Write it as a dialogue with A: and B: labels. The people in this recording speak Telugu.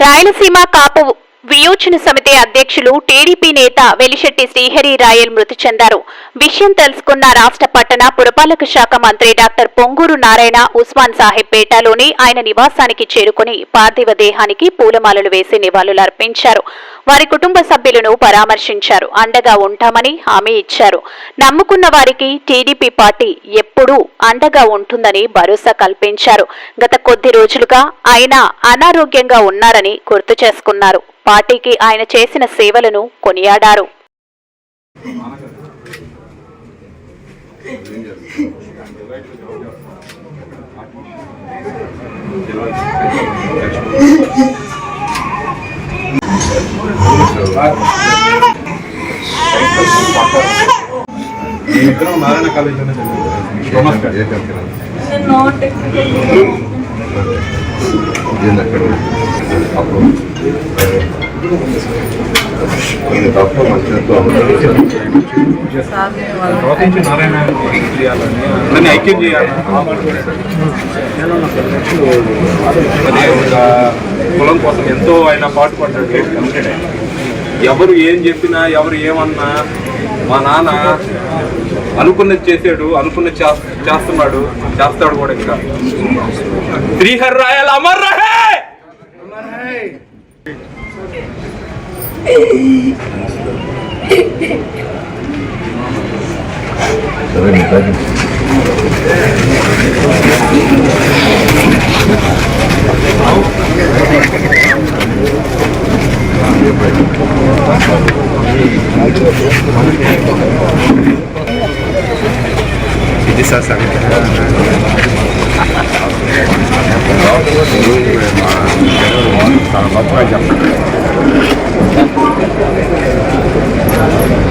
A: రాయలసీమ కాపు వియోచన సమితి అధ్యక్షులు టీడీపీ నేత వెలిశెట్టి శ్రీహరి రాయల్ మృతి చెందారు. విషయం తెలుసుకున్న రాష్ట్ర పట్టణ పురపాలక శాఖ మంత్రి డాక్టర్ పొంగూరు నారాయణ ఉస్మాన్ సాహెబ్ పేటలోని ఆయన నివాసానికి చేరుకుని పార్థివ దేహానికి పూలమాలలు వేసి నివాళులర్పించారు వారి కుటుంబ సభ్యులను పరామర్శించారు. అండగా ఉంటామని హామీ ఇచ్చారు. నమ్ముకున్న వారికి టీడీపీ పార్టీ ఎప్పుడూ అండగా ఉంటుందని భరోసా కల్పించారు. గత కొద్ది రోజులుగా ఆయన అనారోగ్యంగా ఉన్నారని గుర్తు చేసుకున్నారు. పార్టీకి ఆయన చేసిన సేవలను కొనియాడారు.
B: నారాయణ కాలేజీలోనే నమస్కారం తర్వాత చేయాలని ఐక్యం చేయాలని అదే ఒక కులం కోసం ఎంతో ఆయన పాటుపడ్డాడు ఎవరు ఏం చెప్పినా ఎవరు ఏమన్నా మా నాన్న అనుకున్నది చేసాడు అనుకున్నది చేస్తున్నాడు చేస్తాడు కూడా ఇంకా. Srihar Rayal Amar Sorry,
C: nih. Jadi sasak. Kalau. Thank you.